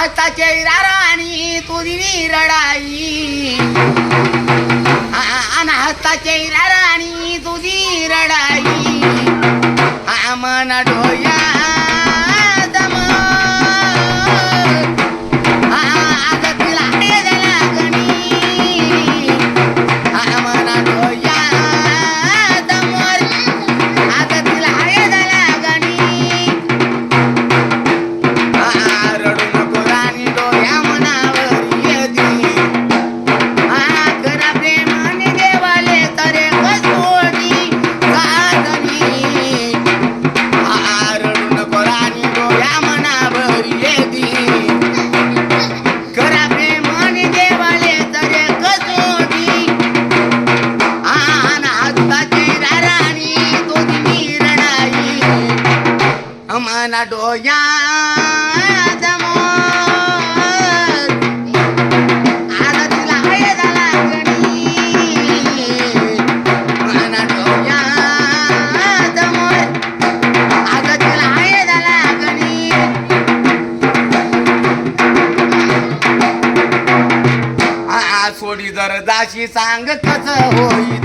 हाताचे राणी तुझी रडाई. अन हाताचे राणी तुझी रडाई. आमन ढोया मना डोया सोडी जर दाशी सांग कस होई